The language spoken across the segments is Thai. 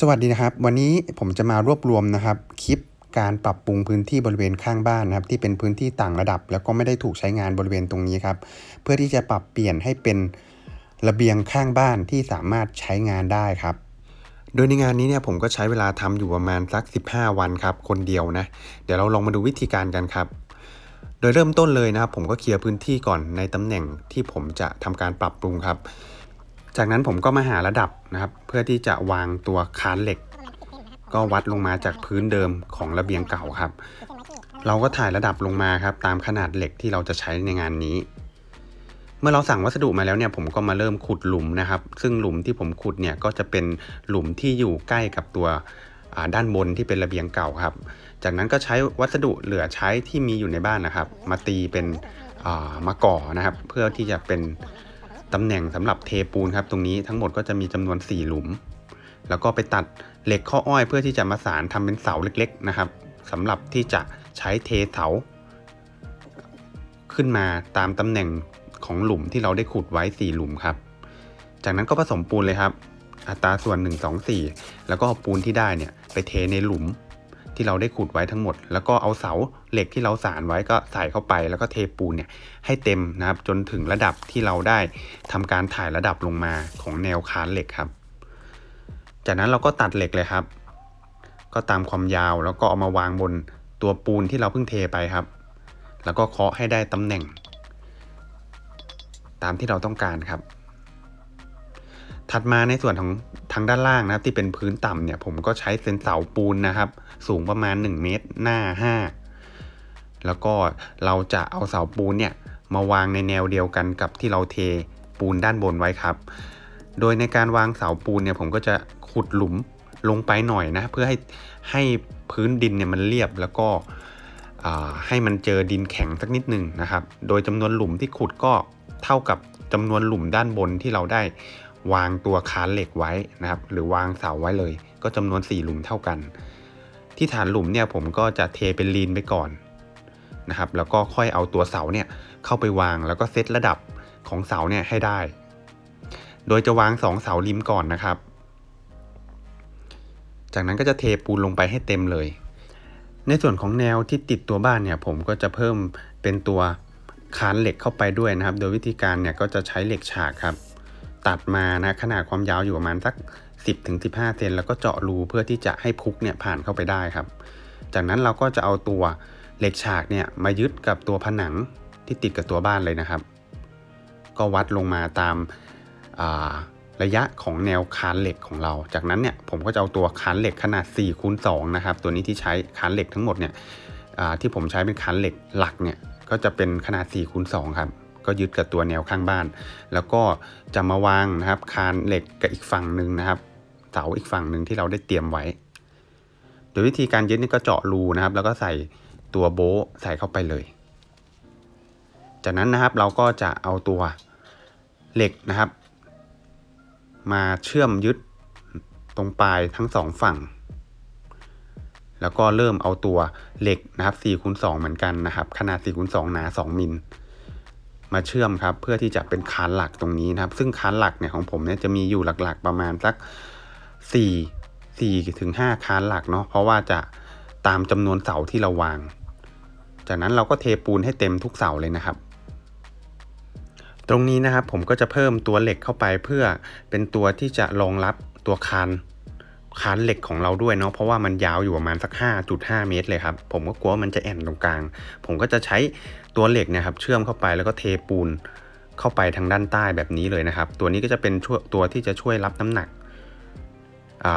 สวัสดีนะครับ วันนี้ผมจะมารวบรวมนะครับคลิปการปรับปรุงพื้นที่บริเวณข้างบ้านนะครับ ที่เป็นพื้นที่ต่างระดับ แล้วก็ไม่ได้ถูกใช้งานบริเวณตรงนี้ครับเพื่อที่จะปรับเปลี่ยนให้เป็นระเบียงข้างบ้านที่สามารถใช้งานได้ครับ โดยในงานนี้เนี่ยผมก็ใช้เวลาทำอยู่ประมาณสัก 15 วันครับ คนเดียวนะเดี๋ยวเราลองมาดูวิธีการกันครับ โดยเริ่มต้นเลยนะครับ ผมก็เคลียร์พื้นที่ก่อนในตำแหน่งที่ผมจะทำการปรับปรุงครับ จากนั้นผมก็มาหาระดับนะครับ เพื่อที่จะวางตัวคานเหล็ก ก็วัดลงมาจากพื้นเดิมของระเบียงเก่าครับ เราก็ถ่ายระดับลงมาครับ ตามขนาดเหล็กที่เราจะใช้ในงานนี้ เมื่อเราสั่งวัสดุมาแล้วเนี่ย ผมก็มาเริ่มขุดหลุมนะครับ ซึ่งหลุมที่ผมขุดเนี่ยก็จะเป็นหลุมที่อยู่ใกล้กับตัวด้านบนที่เป็นระเบียงเก่าครับ จากนั้นก็ใช้วัสดุเหลือใช้ที่มีอยู่ในบ้านนะครับ มาตีเป็นมาก่อนะครับ เพื่อที่จะเป็น ตำแหน่งสำหรับเทปูนครับตรงนี้ทั้งหมดก็จะมีจำนวน 4 หลุม แล้วก็ไปตัดเหล็กข้ออ้อยเพื่อที่จะมาสานทำเป็นเสาเล็กๆนะครับสำหรับที่จะใช้เทเสา ขึ้นมาตามตำแหน่งของหลุมที่เราได้ขุดไว้ 4 หลุมครับ จากนั้นก็ผสมปูนเลยครับ อัตราส่วน 1 2 4 แล้วก็อาปูนที่ได้เนี่ยไปเทในหลุม ที่เราได้ขุดไว้ทั้งหมด แล้วก็เอาเสาเหล็กที่เราสานไว้ก็ใส่เข้าไป แล้วก็เทปูนเนี่ยให้เต็มนะครับจนถึงระดับที่เราได้ทำการถ่ายระดับลงมาของแนวคานเหล็กครับ จากนั้นเราก็ตัดเหล็กเลยครับ ก็ตามความยาวแล้วก็เอามาวางบนตัวปูนที่เราเพิ่งเทไปครับ แล้วก็เคาะให้ได้ตำแหน่ง ตามที่เราต้องการครับ ถัดมาในส่วนของทางด้านล่างนะครับที่เป็นพื้นต่ำเนี่ยผมก็ใช้เส้นเสาปูนนะครับ สูงประมาณ 1 เมตรหน้า 5 แล้วก็เราจะเอาเสาปูนเนี่ยมาวางในแนวเดียวกันกับที่เราเทปูนด้านบนไว้ครับ โดยในการวางเสาปูนเนี่ยผมก็จะขุดหลุมลงไปหน่อยนะ เพื่อให้ให้พื้นดินเนี่ยมันเรียบแล้วก็ให้มันเจอดินแข็งสักนิดหนึ่งนะครับ โดยจำนวนหลุมที่ขุดก็เท่ากับจำนวนหลุมด้านบนที่เราได้ วางตัวคานเหล็กไว้นะครับ หรือวางเสาไว้เลย ก็จำนวน 4 หลุมเท่ากัน ที่ฐานหลุมเนี่ยผมก็จะเทเป็นลีนไปก่อนนะครับ แล้วก็ค่อยเอาตัวเสาเนี่ยเข้าไปวางแล้วก็เซตระดับของเสาเนี่ยให้ได้ โดยจะวาง 2 เสาริมก่อนนะครับ จากนั้นก็จะเทปูนลงไปให้เต็มเลย ในส่วนของแนวที่ติดตัวบ้านเนี่ยผมก็จะเพิ่มเป็นตัวคานเหล็กเข้าไปด้วยนะครับ โดยวิธีการเนี่ยก็จะใช้เหล็กฉากครับ ตัดมานะขนาดความยาวอยู่ประมาณสัก 10-15 เซนแล้วก็เจาะรูเพื่อที่จะให้พุกเนี่ยผ่านเข้าไปได้ครับ จากนั้นเราก็จะเอาตัวเหล็กฉากเนี่ยมายึดกับตัวผนังที่ติดกับตัวบ้านเลยนะครับ ก็วัดลงมาตามระยะของแนวคานเหล็กของเรา จากนั้นเนี่ยผมก็จะเอาตัวคานเหล็กขนาด4คูณ2นะครับ ตัวนี้ที่ใช้คานเหล็กทั้งหมดเนี่ยที่ผมใช้เป็นคานเหล็กหลักเนี่ยก็จะเป็นขนาด4คูณ2ครับ ก็ยึดกับตัวแนวข้างบ้าน แล้วก็จะมาวางนะครับคานเหล็กกับอีกฝั่งหนึ่งนะครับเสาอีกฝั่งหนึ่งที่เราได้เตรียมไว้ โดยวิธีการยึดนี่ก็เจาะรูนะครับ แล้วก็ใส่ตัวโบ๊ใส่เข้าไปเลย จากนั้นนะครับเราก็จะเอาตัวเหล็กนะครับ มาเชื่อมยึดตรงปลายทั้งสองฝั่ง แล้วก็เริ่มเอาตัวเหล็กนะครับ4คูณ2เหมือนกันนะครับ ขนาด4คูณ2หนา 2มิล มาเชื่อมครับ เพื่อที่จะเป็นคานหลักตรงนี้นะครับ ซึ่งคานหลักเนี่ยของผมเนี่ยจะมีอยู่หลักๆ ประมาณสัก4 4ถึง5คานหลักเนาะเพราะว่าจะตามจำนวนเสาที่เราวาง จากนั้นเราก็เทปูนให้เต็มทุกเสาเลยนะครับ ตรงนี้นะครับผมก็จะเพิ่มตัวเหล็กเข้าไปเพื่อเป็นตัวที่จะรองรับตัวคาน คานเหล็กของเราด้วยเนาะเพราะว่ามันยาวอยู่ประมาณสัก 5.5 เมตรเลยครับ ผมก็กลัวมันจะแอนตรงกลาง ผมก็จะใช้ตัวเหล็กนี่ยครับเชื่อมเข้าไปแล้วก็เทปูนเข้าไปทางด้านใต้แบบนี้เลยนะครับ ตัวนี้ก็จะเป็นตัวที่จะช่วยรับน้ำหนัก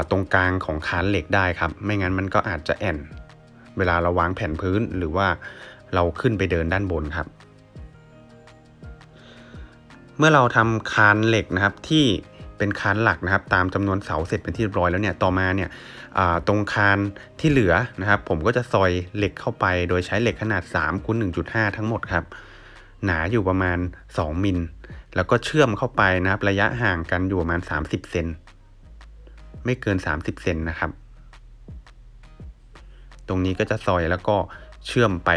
ตรงกลางของคานเหล็กได้ครับ ไม่งั้นมันก็อาจจะแอนเวลาเราวางแผ่นพื้นหรือว่าเราขึ้นไปเดินด้านบนครับ เมื่อเราทำคานเหล็กนะครับที่ เป็นคานหลักนะครับ ตามจำนวนเสาเสร็จเป็นที่เรียบร้อยแล้วเนี่ยต่อมาเนี่ยตรงคานที่เหลือนะครับ ผมก็จะซอยเหล็กเข้าไป โดยใช้เหล็กขนาด3คูณ1.5 ทั้งหมดครับ หนาอยู่ประมาณ 2 มิลแล้วก็เชื่อมเข้าไปนะครับ ระยะห่างกันอยู่ประมาณ 30 เซนไม่เกิน 30 เซนนะครับ ตรงนี้ก็จะซอยแล้วก็เชื่อมไป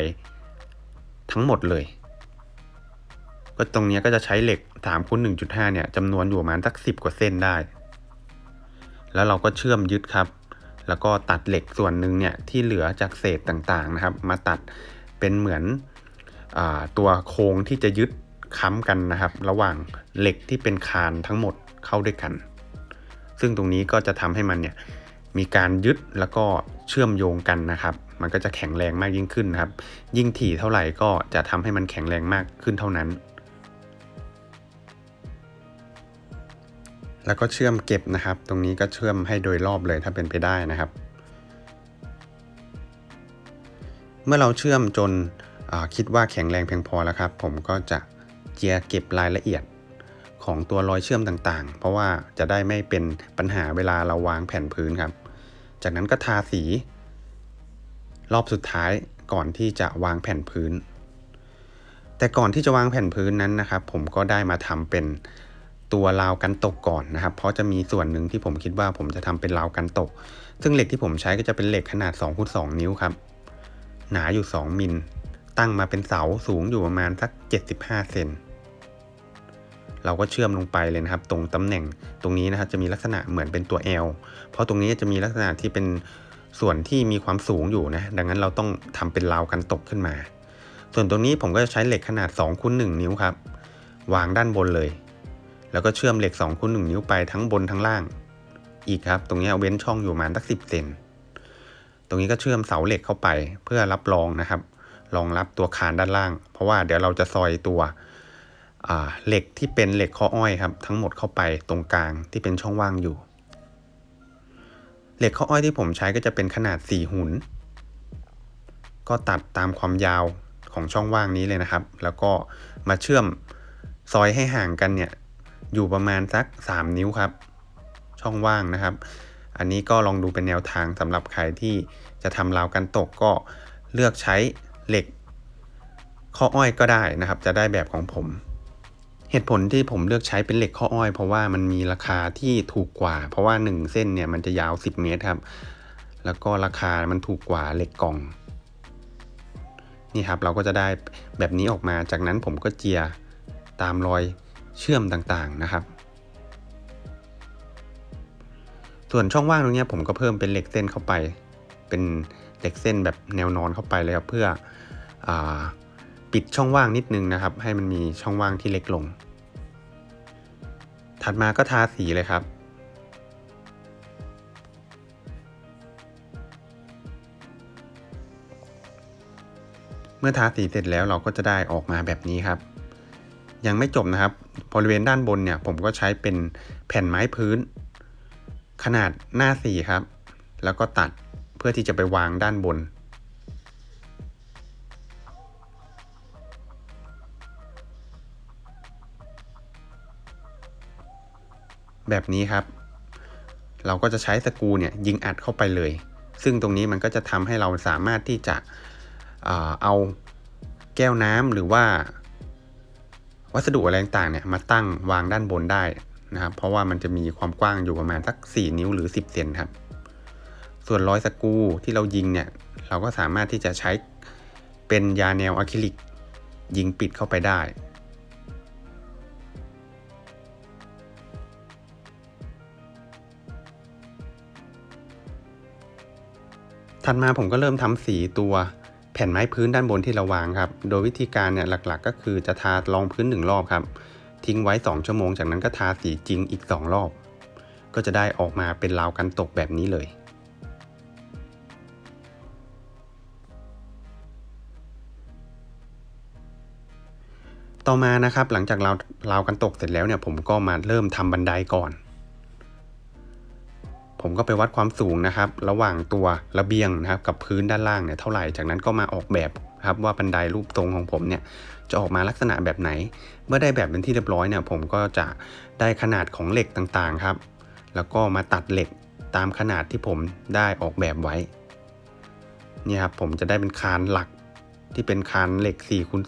ทั้งหมดเลย ก็ตรงนี้ก็จะใช้เหล็ก 3คูณ1.5เนี่ยจำนวนอยู่ประมาณสัก10กว่าเส้นได้ แล้วเราก็เชื่อมยึดครับ แล้วก็ตัดเหล็กส่วนหนึ่งเนี่ยที่เหลือจากเศษต่างๆนะครับ มาตัดเป็นเหมือนอตัวโครงที่จะยึดค้ำกันนะครับ ระหว่างเหล็กที่เป็นคานทั้งหมดเข้าด้วยกัน ซึ่งตรงนี้ก็จะทำให้มันเนี่ยมีการยึดแล้วก็เชื่อมโยงกันนะครับ มันก็จะแข็งแรงมากยิ่งขึ้นนะครับ ยิ่งถี่เท่าไหร่ก็จะทำให้มันแข็งแรงมากขึ้นเท่านั้น แล้วก็เชื่อมเก็บนะครับ ตรงนี้ก็เชื่อมให้โดยรอบเลยถ้าเป็นไปได้นะครับ เมื่อเราเชื่อมจนคิดว่าแข็งแรงเพียงพอแล้วครับ ผมก็จะเจียเก็บรายละเอียดของตัวรอยเชื่อมต่างๆ เพราะว่าจะได้ไม่เป็นปัญหาเวลาเราวางแผ่นพื้นครับ จากนั้นก็ทาสี รอบสุดท้ายก่อนที่จะวางแผ่นพื้น แต่ก่อนที่จะวางแผ่นพื้นนั้นนะครับ ผมก็ได้มาทำเป็น ตัวราวกันตกก่อนนะครับ เพราะจะมีส่วนหนึ่งที่ผมคิดว่าผมจะทำเป็นราวกันตก ซึ่งเหล็กที่ผมใช้ก็จะเป็นเหล็กขนาด2คูณ2นิ้วครับ หนาอยู่ 2 มิล ตั้งมาเป็นเสาสูงอยู่ประมาณสัก 75 เซน เราก็เชื่อมลงไปเลยนะครับ ตรงตำแหน่งตรงนี้นะครับจะมีลักษณะเหมือนเป็นตัว L เพราะตรงนี้จะมีลักษณะที่เป็นส่วนที่มีความสูงอยู่นะ ดังนั้นเราต้องทำเป็นราวกันตกขึ้นมา ส่วนตรงนี้ผมก็จะใช้เหล็กขนาด2คูณ1นิ้วครับ วางด้านบนเลย แล้วก็เชื่อมเหล็ก2คูณ1นิ้วไปทั้งบนทั้งล่าง อีกครับ ตรงนี้เว้นช่องอยู่ประมาณสักสิเซนตรงนี้ก็เชื่อมเสาเหล็กเข้าไปเพื่อรับรองนะครับ รองรับตัวคานด้านล่าง เพราะว่าเดี๋ยวเราจะซอยตัวเหล็กที่เป็นเหล็กข้ออ้อยครับ ทั้งหมดเข้าไปตรงกลางที่เป็นช่องว่างอยู่ เหล็กข้ออ้อยที่ผมใช้ก็จะเป็นขนาด 4 หุนก็ตัดตามความยาวของช่องว่างนี้เลยนะครับ แล้วก็มาเชื่อมซอยให้ห่างกันเนี่ย อยู่ประมาณสัก 3 นิ้วครับ ช่องว่างนะครับ อันนี้ก็ลองดูเป็นแนวทางสำหรับใครที่จะทำราวกันตกก็เลือกใช้เหล็ก ข้ออ้อยก็ได้นะครับ จะได้แบบของผม เหตุผลที่ผมเลือกใช้เป็นเหล็กข้ออ้อย เพราะว่ามันมีราคาที่ถูกกว่า เพราะว่า 1 เส้นเนี่ยมันจะยาว 10 เมตรครับ แล้วก็ราคามันถูกกว่าเหล็กกล่องนี่ครับเราก็จะได้แบบนี้ออกมาจากนั้นผมก็เจียตามรอย เชื่อมต่างๆนะครับ ส่วนช่องว่างตรงนี้ผมก็เพิ่มเป็นเหล็กเส้นเข้าไป เป็นเหล็กเส้นแบบแนวนอนเข้าไปเลยครับเพื่ออปิดช่องว่างนิดนึงนะครับ ให้มันมีช่องว่างที่เล็กลง ถัดมาก็ทาสีเลยครับเมื่อทาสีเสร็จแล้วเราก็จะได้ออกมาแบบนี้ครับ ยังไม่จบนะครับบริเวณด้านบนเนี่ยผมก็ใช้เป็นแผ่นไม้พื้น ขนาดหน้าสีครับ แล้วก็ตัดเพื่อที่จะไปวางด้านบน แบบนี้ครับ เราก็จะใช้สกูเนี่ยยิงอัดเข้าไปเลย ซึ่งตรงนี้มันก็จะทำให้เราสามารถที่จะเอาแก้วน้ำหรือว่า วัสดุอะไรต่างเนี่ยมาตั้งวางด้านบนได้นะครับ เพราะว่ามันจะมีความกว้างอยู่ประมาณสัก 4 นิ้วหรือ 10 เซนครับ ส่วนรอยสกูที่เรายิงเนี่ย เราก็สามารถที่จะใช้เป็นยาแนวอะคริลิก ยิงปิดเข้าไปได้ถัดมาผมก็เริ่มทำสีตัว แผ่นไม้พื้นด้านบนที่เราวางครับ โดยวิธีการเนี่ยหลักๆ ก็คือจะทารองพื้นหนึ่งรอบครับ ทิ้งไว้ 2 ชั่วโมง จากนั้นก็ทาสีจริงอีก 2 รอบ ก็จะได้ออกมาเป็นราวกันตกแบบนี้เลย ต่อมานะครับหลังจากเราราวกันตกเสร็จแล้วเนี่ยผมก็มาเริ่มทำบันไดก่อน ผมก็ไปวัดความสูงนะครับ ระหว่างตัวระเบียงนะครับกับพื้นด้านล่างเนี่ยเท่าไหร่จากนั้นก็มาออกแบบครับว่าบันไดรูปทรงของผมเนี่ยจะออกมาลักษณะแบบไหน เมื่อได้แบบเป็นที่เรียบร้อยเนี่ยผมก็จะได้ขนาดของเหล็กต่างๆครับ แล้วก็มาตัดเหล็กตามขนาดที่ผมได้ออกแบบไว้นี่ครับผมจะได้เป็นคานหลักที่เป็นคานเหล็ก4คูณ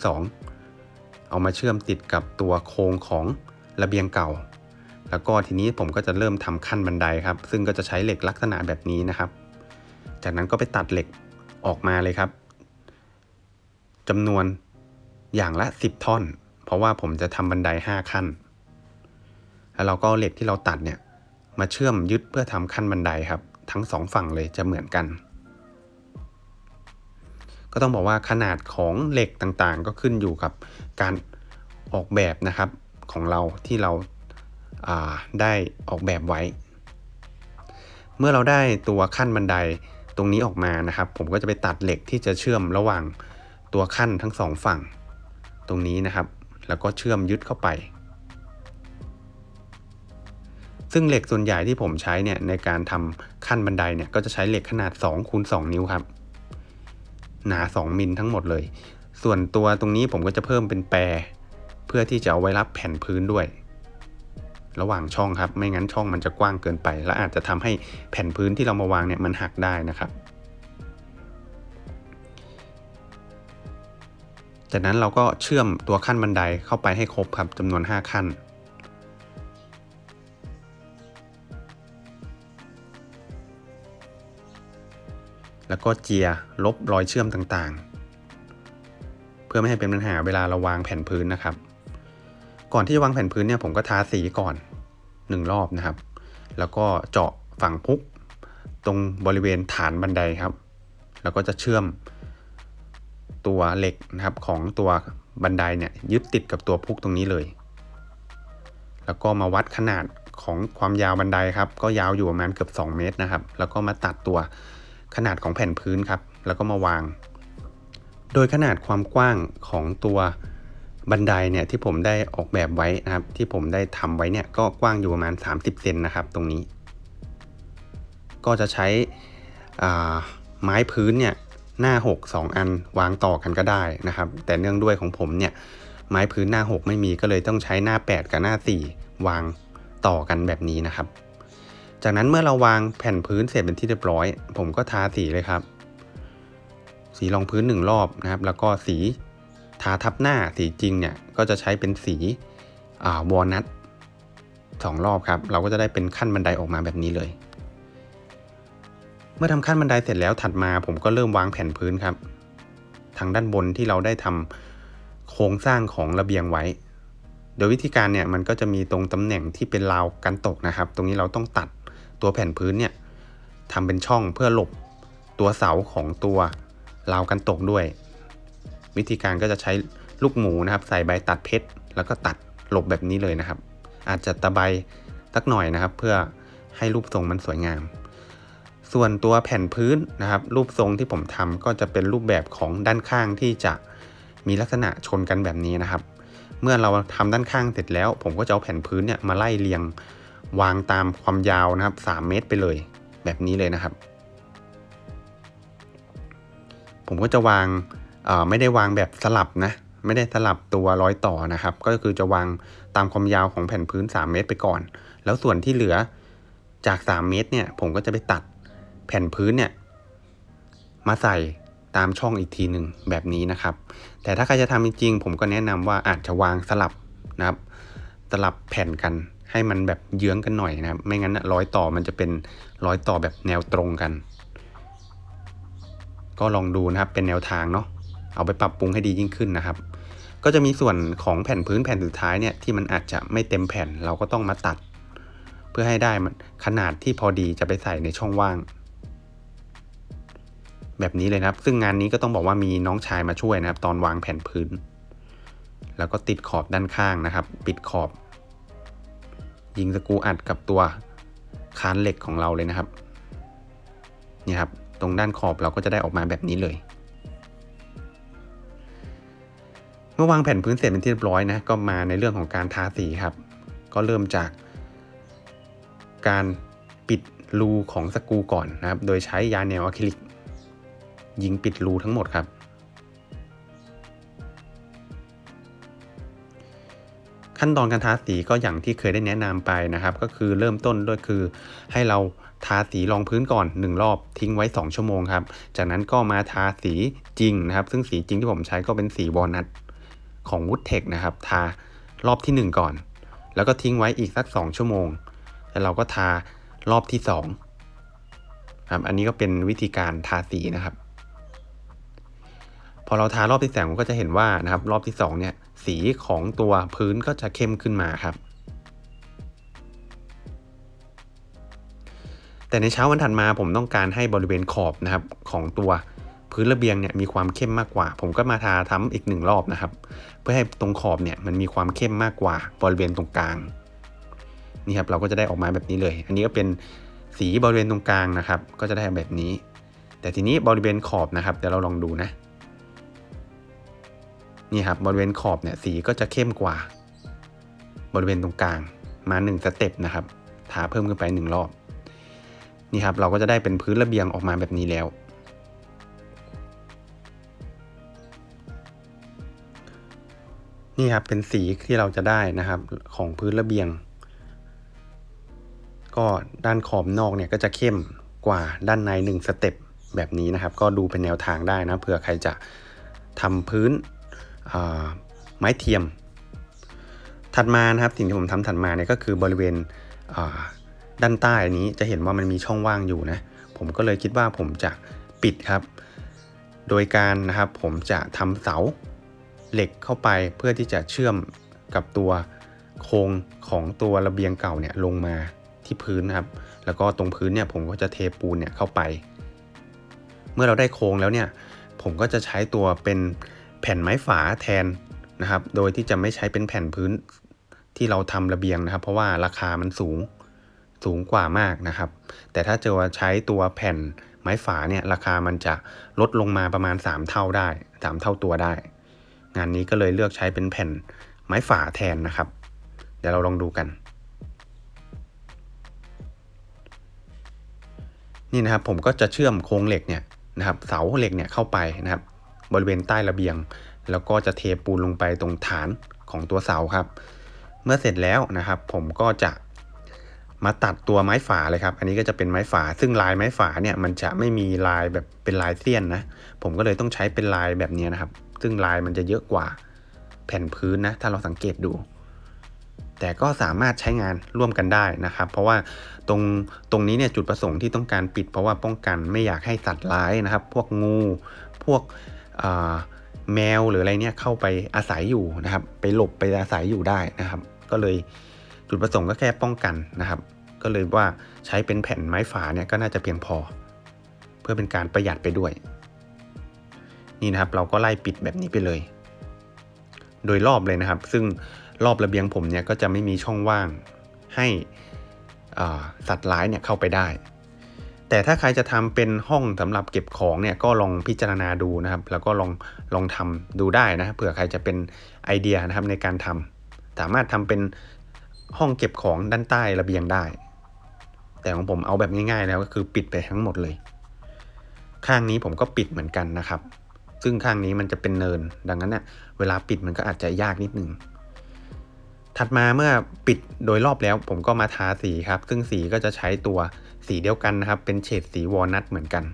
2เอามาเชื่อมติดกับตัวโครงของระเบียงเก่า แล้วก็ทีนี้ผมก็จะเริ่มทำขั้นบันไดครับ ซึ่งก็จะใช้เหล็กลักษณะแบบนี้นะครับ จากนั้นก็ไปตัดเหล็กออกมาเลยครับจำนวนอย่างละ 10 ท่อน เพราะว่าผมจะทำบันได 5 ขั้น แล้วเราก็เหล็กที่เราตัดเนี่ยมาเชื่อมยึดเพื่อทำขั้นบันไดครับ ทั้งสองฝั่งเลยจะเหมือนกัน ก็ต้องบอกว่าขนาดของเหล็กต่างๆ ก็ขึ้นอยู่กับการออกแบบนะครับของเราที่เรา ได้ออกแบบไว้ เมื่อเราได้ตัวขั้นบันไดตรงนี้ออกมานะครับ ผมก็จะไปตัดเหล็กที่จะเชื่อมระหว่างตัวขั้นทั้งสองฝั่ง ตรงนี้นะครับ แล้วก็เชื่อมยึดเข้าไป ซึ่งเหล็กส่วนใหญ่ที่ผมใช้เนี่ยในการทำขั้นบันไดเนี่ยก็จะใช้เหล็กขนาด2คูณ2นิ้วครับ หนา 2 มิลทั้งหมดเลย ส่วนตัวตรงนี้ผมก็จะเพิ่มเป็นแปร เพื่อที่จะเอาไว้รับแผ่นพื้นด้วย ระหว่างช่องครับ ไม่งั้นช่องมันจะกว้างเกินไป และอาจจะทำให้แผ่นพื้นที่เรามาวางเนี่ยมันหักได้นะครับ จากนั้นเราก็เชื่อมตัวขั้นบันไดเข้าไปให้ครบครับจำนวน 5 ขั้นแล้วก็เจียลบรอยเชื่อมต่างๆ เพื่อไม่ให้เป็นปัญหาเวลาเราวางแผ่นพื้นนะครับ ก่อนที่จะวางแผ่นพื้นเนี่ยผมก็ทาสีก่อน 1 รอบนะครับ แล้วก็เจาะฝั่งพุกตรงบริเวณฐานบันไดครับ แล้วก็จะเชื่อมตัวเหล็กนะครับของตัวบันไดเนี่ยยึดติดกับตัวพุกตรงนี้เลย แล้วก็มาวัดขนาดของความยาวบันไดครับ ก็ยาวอยู่ประมาณเกือบ 2 เมตรนะครับ แล้วก็มาตัดตัวขนาดของแผ่นพื้นครับ แล้วก็มาวาง โดยขนาดความกว้างของตัว บันไดเนี่ยที่ผมได้ออกแบบไว้นะครับ ที่ผมได้ทำไว้เนี่ยก็กว้างอยู่ประมาณ 30เซนนะครับ ตรงนี้ ก็จะใช้ไม้พื้นเนี่ยหน้า 6 2 อันวางต่อกันก็ได้นะครับ แต่เนื่องด้วยของผมเนี่ยไม้พื้นหน้า 6 ไม่มีก็เลยต้องใช้หน้า 8 กับหน้า 4 วางต่อกันแบบนี้นะครับ จากนั้นเมื่อเราวางแผ่นพื้นเสร็จเป็นที่เรียบร้อย ผมก็ทาสีเลยครับ สีรองพื้น 1 รอบนะครับ แล้วก็สี ทาทับหน้าสีจริงเนี่ยก็จะใช้เป็นสีวอลนัทสองรอบครับ เราก็จะได้เป็นขั้นบันไดออกมาแบบนี้เลย เมื่อทำขั้นบันไดเสร็จแล้วถัดมาผมก็เริ่มวางแผ่นพื้นครับ ทางด้านบนที่เราได้ทำโครงสร้างของระเบียงไว้ โดยวิธีการเนี่ยมันก็จะมีตรงตำแหน่งที่เป็นราวกันตกนะครับ ตรงนี้เราต้องตัดตัวแผ่นพื้นเนี่ยทำเป็นช่องเพื่อหลบตัวเสาของตัวราวกันตกด้วย วิธีการก็จะใช้ลูกหมูนะครับ ใส่ใบตัดเพชรแล้วก็ตัดหลบแบบนี้เลยนะครับ อาจจะตะไบสักหน่อยนะครับ เพื่อให้รูปทรงมันสวยงาม ส่วนตัวแผ่นพื้นนะครับ รูปทรงที่ผมทำก็จะเป็นรูปแบบของด้านข้างที่จะมีลักษณะชนกันแบบนี้นะครับ เมื่อเราทำด้านข้างเสร็จแล้ว ผมก็จะเอาแผ่นพื้นเนี่ยมาไล่เรียงวางตามความยาวนะครับ 3 เมตรไปเลย แบบนี้เลยนะครับ ผมก็จะวาง ไม่ได้วางแบบสลับนะ ไม่ได้สลับตัวร้อยต่อนะครับ ก็คือจะวางตามความยาวของแผ่นพื้น 3 เมตรไปก่อน แล้วส่วนที่เหลือจาก 3 เมตรเนี่ย ผมก็จะไปตัดแผ่นพื้นเนี่ย มาใส่ตามช่องอีกทีหนึ่งแบบนี้นะครับ แต่ถ้าใครจะทำจริงๆผมก็แนะนำว่าอาจจะวางสลับนะครับ สลับแผ่นกันให้มันแบบเยื้องกันหน่อยนะครับ ไม่งั้นร้อยต่อมันจะเป็นร้อยต่อแบบแนวตรงกัน ก็ลองดูนะครับเป็นแนวทางเนาะ เอาไปปรับปรุงให้ดียิ่งขึ้นนะครับ ก็จะมีส่วนของแผ่นพื้นแผ่นสุดท้ายเนี่ยที่มันอาจจะไม่เต็มแผ่นเราก็ต้องมาตัด เพื่อให้ได้ขนาดที่พอดีจะไปใส่ในช่องว่าง แบบนี้เลยนะครับ ซึ่งงานนี้ก็ต้องบอกว่ามีน้องชายมาช่วยนะครับ ตอนวางแผ่นพื้น แล้วก็ติดขอบด้านข้างนะครับ ปิดขอบ ยิงสกูอัดกับตัวคานเหล็กของเราเลยนะครับนี่ครับ ตรงด้านขอบเราก็จะได้ออกมาแบบนี้เลย เมื่อวางแผ่นพื้นเสร็จเป็นที่เรียบร้อยนะก็มาในเรื่องของการทาสีครับ ก็เริ่มจาก การปิดรูของสกูก่อนนะครับ โดยใช้ยาแนวอะคริลิก ยิงปิดรูทั้งหมดครับ ขั้นตอนการทาสีก็อย่างที่เคยได้แนะนำไปนะครับ ก็คือเริ่มต้นด้วยคือให้เราทาสีรองพื้นก่อน 1 รอบทิ้งไว้ 2 ชั่วโมงครับ จากนั้นก็มาทาสีจริงนะครับ ซึ่งสีจริงที่ผมใช้ก็เป็นสีวอลนัท ของวูดเทคนะครับ ทารอบที่ 1 ก่อน แล้วก็ทิ้งไว้อีกสัก 2 ชั่วโมง แล้วเราก็ทารอบที่2ครับอันนี้ก็เป็นวิธีการทาสีนะครับ พอเราทารอบที่สองก็จะเห็นว่านะครับ รอบที่2เนี่ยสีของตัวพื้นก็จะเข้มขึ้นมาครับแต่ในเช้าวันถัดมาผมต้องการให้บริเวณขอบนะครับของตัว พื้นระเบียงเนี่ยมีความเข้มมากกว่า ผมก็มาทาทำอีกหนึ่งรอบนะครับ เพื่อให้ตรงขอบเนี่ยมันมีความเข้มมากกว่าบริเวณตรงกลางนี่ครับเราก็จะได้ออกมาแบบนี้เลย อันนี้ก็เป็นสีบริเวณตรงกลางนะครับ ก็จะได้แบบนี้ แต่ทีนี้บริเวณขอบนะครับเดี๋ยวเราลองดูนะนี่ครับบริเวณขอบเนี่ยสีก็จะเข้มกว่า บริเวณตรงกลางมา1สเต็ปนะครับทาเพิ่มขึ้นไป 1 รอบนี่ครับเราก็จะได้เป็นพื้นระเบียงออกมาแบบนี้แล้ว นี่ครับเป็นสีที่เราจะได้นะครับของพื้นระเบียง ก็ด้านขอบนอกเนี่ยก็จะเข้มกว่าด้านใน1สเต็ปแบบนี้นะครับ ก็ดูเป็นแนวทางได้นะเผื่อใครจะทำพื้นไม้เทียม ถัดมานะครับสิ่งที่ผมทำถัดมาเนี่ยก็คือบริเวณด้านใต้นี้จะเห็นว่ามันมีช่องว่างอยู่นะผมก็เลยคิดว่าผมจะปิดครับ โดยการนะครับผมจะทำเสา เหล็กเข้าไปเพื่อที่จะเชื่อมกับตัวโครงของตัวระเบียงเก่าเนี่ยลงมาที่พื้นนะครับ แล้วก็ตรงพื้นเนี่ยผมก็จะเทปูนเนี่ยเข้าไป เมื่อเราได้โครงแล้วเนี่ยผมก็จะใช้ตัวเป็นแผ่นไม้ฝาแทนนะครับ โดยที่จะไม่ใช้เป็นแผ่นพื้นที่เราทำระเบียงนะครับ เพราะว่าราคามันสูงสูงกว่ามากนะครับ แต่ถ้าเจอใช้ตัวแผ่นไม้ฝาเนี่ยราคามันจะลดลงมาประมาณ 3 เท่าได้ 3 เท่าตัวได้ งานนี้ก็เลยเลือกใช้เป็นแผ่นไม้ฝาแทนนะครับ เดี๋ยวเราลองดูกัน นี่นะครับผมก็จะเชื่อมโครงเหล็กเนี่ยนะครับเสาเหล็กเนี่ยเข้าไปนะครับ บริเวณใต้ระเบียง แล้วก็จะเทปูนลงไปตรงฐานของตัวเสาครับ เมื่อเสร็จแล้วนะครับ ผมก็จะมาตัดตัวไม้ฝาเลยครับ อันนี้ก็จะเป็นไม้ฝา ซึ่งลายไม้ฝาเนี่ยมันจะไม่มีลายแบบเป็นลายเสี้ยนนะ ผมก็เลยต้องใช้เป็นลายแบบนี้นะครับ ซึ่งลายมันจะเยอะกว่าแผ่นพื้นนะ ถ้าเราสังเกตดู แต่ก็สามารถใช้งานร่วมกันได้นะครับ เพราะว่าตรงตรงนี้เนี่ยจุดประสงค์ที่ต้องการปิด เพราะว่าป้องกันไม่อยากให้สัตว์ร้ายนะครับ พวกงู พวกแมวหรืออะไรเนี่ยเข้าไปอาศัยอยู่นะครับ ไปหลบไปอาศัยอยู่ได้นะครับ ก็เลยจุดประสงค์ก็แค่ป้องกันนะครับ ก็เลยว่าใช้เป็นแผ่นไม้ฝาเนี่ยก็น่าจะเพียงพอ เพื่อเป็นการประหยัดไปด้วย นี่นะครับเราก็ไล่ปิดแบบนี้ไปเลย โดยรอบเลยนะครับ ซึ่งรอบระเบียงผมเนี่ยก็จะไม่มีช่องว่างให้สัตว์ร้ายเนี่ยเข้าไปได้ แต่ถ้าใครจะทำเป็นห้องสำหรับเก็บของเนี่ยก็ลองพิจารณาดูนะครับ แล้วก็ลองลองทำดูได้นะเผื่อใครจะเป็นไอเดียนะครับในการทำสามารถทำเป็นห้องเก็บของด้านใต้ระเบียงได้ แต่ของผมเอาแบบง่ายๆแล้วก็คือปิดไปทั้งหมดเลย ข้างนี้ผมก็ปิดเหมือนกันนะครับ ซึ่งข้างนี้มันจะเป็นเนิน ดังนั้นเนะ่ยเวลาปิดมันก็อาจจะยากนิดนึง ถัดมาเมื่อปิดโดยรอบแล้วผมก็มาทาสีครับ ซึ่งสีก็จะใช้ตัวสีเดียวกันนะครับ เป็นเฉดสีวอลนัทเหมือนกัน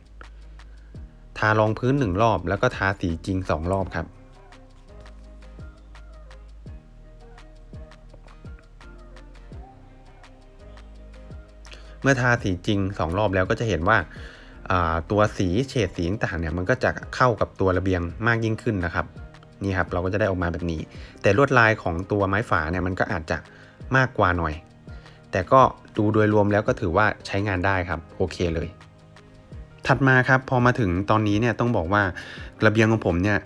ทารองพื้นหนึ่งรอบ แล้วก็ทาสีจริงสองรอบครับเมื่อทาสีจริง 2 รอบแล้วก็จะเห็นว่า ตัวสีเฉดสีต่างเนี่ยมันก็จะเข้ากับตัวระเบียงมากยิ่งขึ้นนะครับนี่ครับเราก็จะได้ออกมาแบบนี้ แต่ลวดลายของตัวไม้ฝาเนี่ยมันก็อาจจะมากกว่าหน่อย แต่ก็ดูโดยรวมแล้วก็ถือว่าใช้งานได้ครับโอเคเลย ถัดมาครับพอมาถึงตอนนี้เนี่ยต้องบอกว่าระเบียงของผมเนี่ย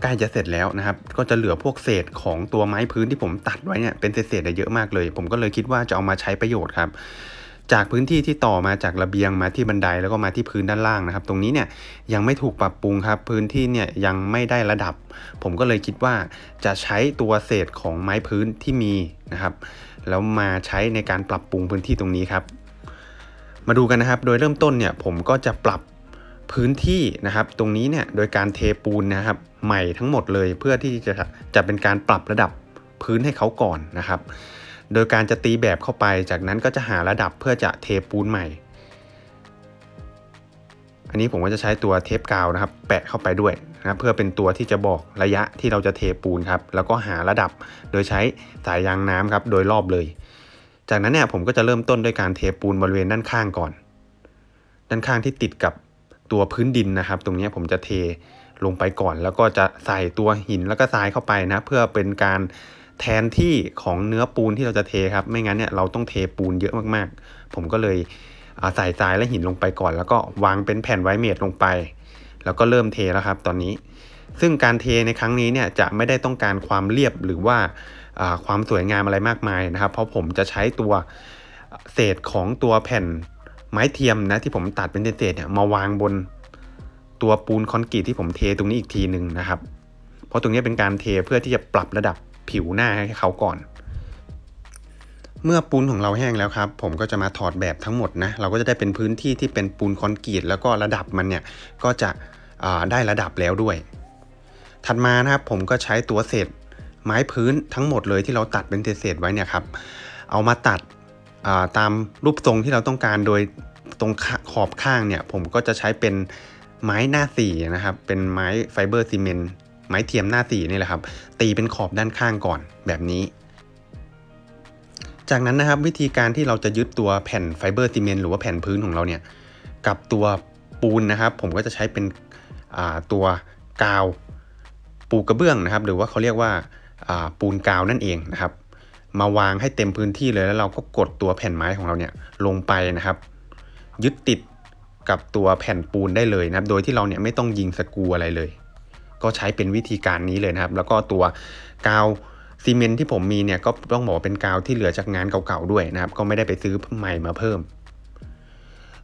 ใกล้จะเสร็จแล้วนะครับ ก็จะเหลือพวกเศษของตัวไม้พื้นที่ผมตัดไว้เนี่ยเป็นเศษๆเยอะมากเลย ผมก็เลยคิดว่าจะเอามาใช้ประโยชน์ครับ จากพื้นที่ที่ต่อมาจากระเบียงมาที่บันไดแล้วก็มาที่พื้นด้านล่างนะครับ ตรงนี้เนี่ยยังไม่ถูกปรับปรุงครับ พื้นที่เนี่ยยังไม่ได้ระดับ ผมก็เลยคิดว่าจะใช้ตัวเศษของไม้พื้นที่มีนะครับแล้วมาใช้ในการปรับปรุงพื้นที่ตรงนี้ครับ มาดูกันนะครับ โดยเริ่มต้นเนี่ยผมก็จะปรับพื้นที่นะครับ ตรงนี้เนี่ยโดยการเทปูนนะครับ ใหม่ทั้งหมดเลยเพื่อที่จะจะเป็นการปรับระดับพื้นให้เขาก่อนนะครับ โดยการจะตีแบบเข้าไป จากนั้นก็จะหาระดับเพื่อจะเทปูนใหม่ อันนี้ผมก็จะใช้ตัวเทปกาวนะครับ แปะเข้าไปด้วยนะเพื่อเป็นตัวที่จะบอกระยะที่เราจะเทปูนครับ แล้วก็หาระดับโดยใช้สายยางน้ำครับ โดยรอบเลย จากนั้นเนี่ยผมก็จะเริ่มต้นด้วยการเทปูนบริเวณด้านข้างก่อน ด้านข้างที่ติดกับตัวพื้นดินนะครับ ตรงนี้ผมจะเทลงไปก่อน แล้วก็จะใส่ตัวหินแล้วก็ทรายเข้าไปนะ เพื่อเป็นการ แทนที่ของเนื้อปูนที่เราจะเทครับ ไม่งั้นเนี่ยเราต้องเทปูนเยอะมากๆ ผมก็เลยใส่ทรายและหินลงไปก่อน แล้วก็วางเป็นแผ่นไวเมดลงไป แล้วก็เริ่มเทแล้วครับ ตอนนี้ ซึ่งการเทในครั้งนี้เนี่ยจะไม่ได้ต้องการความเรียบหรือว่าความสวยงามอะไรมากมายนะครับ เพราะผมจะใช้ตัวเศษของตัวแผ่นไม้เทียมนะที่ผมตัดเป็นเศษเนี่ยมาวางบนตัวปูนคอนกรีตที่ผมเทตรงนี้อีกทีหนึ่งนะครับ เพราะตรงนี้เป็นการเทเพื่อที่จะปรับระดับ ผิวหน้าให้เขาก่อน เมื่อปูนของเราแห้งแล้วครับ ผมก็จะมาถอดแบบทั้งหมดนะ เราก็จะได้เป็นพื้นที่ที่เป็นปูนคอนกรีตแล้วก็ระดับมันเนี่ยก็จะได้ระดับแล้วด้วย ถัดมานะครับผมก็ใช้ตัวเศษไม้พื้นทั้งหมดเลยที่เราตัดเป็นเศษๆไว้เนี่ยครับ เอามาตัดาตามรูปทรงที่เราต้องการโดยตรงขอบข้างเนี่ย ผมก็จะใช้เป็นไม้หน้าสี่นะครับ เป็นไม้ไฟเบอร์ซีเมนต์ ไม้เทียมหน้าสีนี่แหละครับ ตีเป็นขอบด้านข้างก่อนแบบนี้ จากนั้นนะครับวิธีการที่เราจะยึดตัวแผ่นไฟเบอร์ซีเมนต์หรือว่าแผ่นพื้นของเราเนี่ยกับตัวปูนนะครับ ผมก็จะใช้เป็นตัวกาวปูกระเบื้องนะครับ หรือว่าเขาเรียกว่าปูนกาวนั่นเองนะครับ มาวางให้เต็มพื้นที่เลยแล้วเราก็กดตัวแผ่นไม้ของเราเนี่ยลงไปนะครับ ยึดติดกับตัวแผ่นปูนได้เลยนะครับ โดยที่เราเนี่ยไม่ต้องยิงสกูอะไรเลย ก็ใช้เป็นวิธีการนี้เลยนะครับ แล้วก็ตัวกาวซีเมนที่ผมมีเนี่ยก็ต้องบอกเป็นกาวที่เหลือจากงานเก่าๆด้วยนะครับ ก็ไม่ได้ไปซื้อใหม่มาเพิ่ม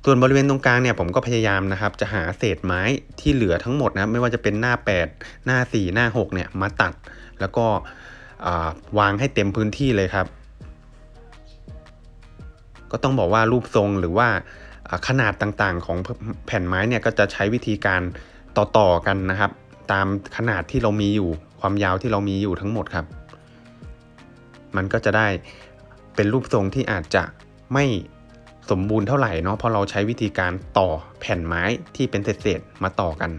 ส่วนบริเวณตรงกลางเนี่ยผมก็พยายามนะครับ จะหาเศษไม้ที่เหลือทั้งหมดนะครับไม่ว่าจะเป็นหน้า 8 หน้า 4 หน้า6เนี่ยมาตัด แล้วก็วางให้เต็มพื้นที่เลยครับ ก็ต้องบอกว่ารูปทรงหรือว่าขนาดต่างๆของแผ่นไม้เนี่ยก็จะใช้วิธีการต่อๆกันนะครับ ตามขนาดที่เรามีอยู่ความยาวที่เรามีอยู่ทั้งหมดครับ มันก็จะได้เป็นรูปทรงที่อาจจะไม่สมบูรณ์เท่าไหร่เนาะเพราะเราใช้วิธีการต่อแผ่นไม้ที่เป็นเศษๆมาต่อกัน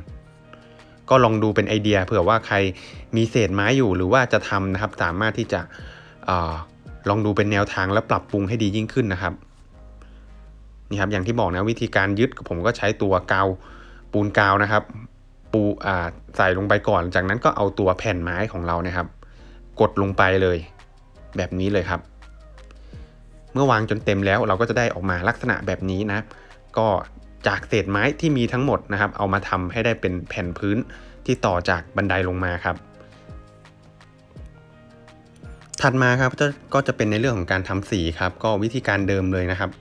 ก็ลองดูเป็นไอเดียเผื่อว่าใครมีเศษไม้อยู่หรือว่าจะทำนะครับ สามารถที่จะอลองดูเป็นแนวทางและปรับปรุงให้ดียิ่งขึ้นนะครับนี่ครับอย่างที่บอกนะวิธีการยึดผมก็ใช้ตัวกาวปูนกาวนะครับ ปูอ่าใส่ลงไปก่อน จากนั้นก็เอาตัวแผ่นไม้ของเรานะครับ กดลงไปเลย แบบนี้เลยครับ เมื่อวางจนเต็มแล้วเราก็จะได้ออกมาลักษณะแบบนี้นะ ก็จากเศษไม้ที่มีทั้งหมดนะครับ เอามาทำให้ได้เป็นแผ่นพื้นที่ต่อจากบันไดลงมาครับ ถัดมาครับก็จะเป็นในเรื่องของการทำสีครับ ก็วิธีการเดิมเลยนะครับ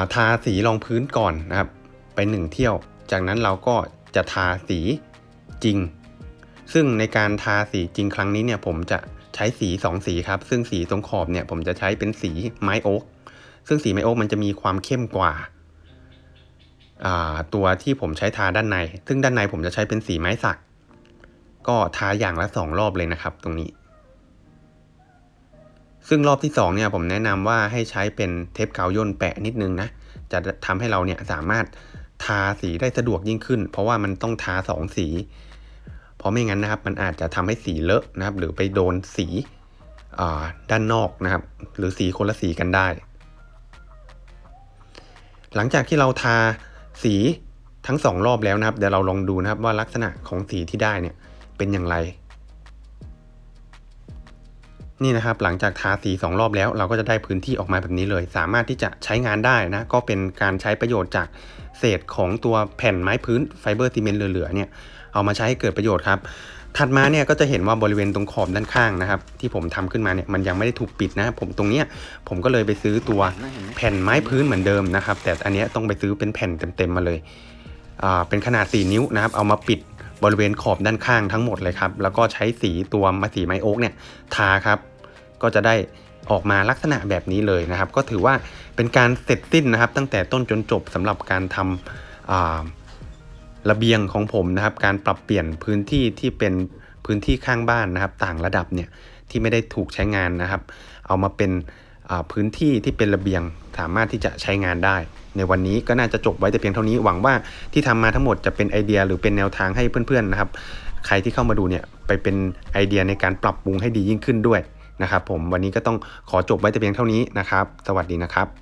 าทาสีรองพื้นก่อนนะครับ ไปหนึ่งเที่ยว จากนั้นเราก็ จะทาสีจริง ซึ่งในการทาสีจริงครั้งนี้เนี่ยผมจะใช้สี 2 สีครับ ซึ่งสีตรงขอบเนี่ยผมจะใช้เป็นสีไม้โอ๊กซึ่งสีไม้โอ๊กมันจะมีความเข้มกว่าตัวที่ผมใช้ทาด้านใน ซึ่งด้านในผมจะใช้เป็นสีไม้สัก ก็ทาอย่างละ 2 รอบเลยนะครับ ตรงนี้ ซึ่งรอบที่2เนี่ยผมแนะนำว่าให้ใช้เป็นเทปกาวย่นแปะนิดนึงนะ จะทำให้เราเนี่ยสามารถ ทาสีได้สะดวกยิ่งขึ้น เพราะว่ามันต้องทา2สี เพราะไม่งั้นนะครับ มันอาจจะทำให้สีเลอะนะครับ หรือไปโดนสีด้านนอกนะครับ หรือสีคนละสีกันได้ หลังจากที่เราทาสีทั้งสองรอบแล้วนะครับ เดี๋ยวเราลองดูนะครับว่าลักษณะของสีที่ได้เนี่ยเป็นอย่างไร นี่นะครับ หลังจากทาสีสองรอบแล้ว เราก็จะได้พื้นที่ออกมาแบบนี้เลย สามารถที่จะใช้งานได้นะ ก็เป็นการใช้ประโยชน์จากเศษของตัวแผ่นไม้พื้นไฟเบอร์ซีเมนต์เหลือๆเนี่ยเอามาใช้ให้เกิดประโยชน์ครับ ถัดมาเนี่ยก็จะเห็นว่าบริเวณตรงขอบด้านข้างนะครับ ที่ผมทำขึ้นมาเนี่ยมันยังไม่ได้ถูกปิดนะผมตรงเนี้ยผมก็เลยไปซื้อตัวแผ่นไม้พื้นเหมือนเดิมนะครับ แต่อันเนี้ยต้องไปซื้อเป็นแผ่นเต็มๆมาเลยอ่าเป็นขนาด 4 นิ้วนะครับ เอามาปิดบริเวณขอบด้านข้างทั้งหมดเลยครับ แล้วก็ใช้สีตัวมาสีไม้โอ๊กเนี่ยทาครับ ก็จะได้ ออกมาลักษณะแบบนี้เลยนะครับ ก็ถือว่าเป็นการเสร็จสิ้นนะครับ ตั้งแต่ต้นจนจบสำหรับการทำระเบียงของผมนะครับ การปรับเปลี่ยนพื้นที่ที่เป็นพื้นที่ข้างบ้านนะครับ ต่างระดับเนี่ยที่ไม่ได้ถูกใช้งานนะครับ เอามาเป็นพื้นที่ที่เป็นระเบียงสามารถที่จะใช้งานได้ ในวันนี้ก็น่าจะจบไว้แต่เพียงเท่านี้หวังว่าที่ทำมาทั้งหมดจะเป็นไอเดียหรือเป็นแนวทางให้เพื่อนๆนะครับ ใครที่เข้ามาดูเนี่ยไปเป็นไอเดียในการปรับปรุงให้ดียิ่งขึ้นด้วย นะครับผมวันนี้ก็ต้องขอจบไว้แต่เพียงเท่านี้นะครับ สวัสดีนะครับ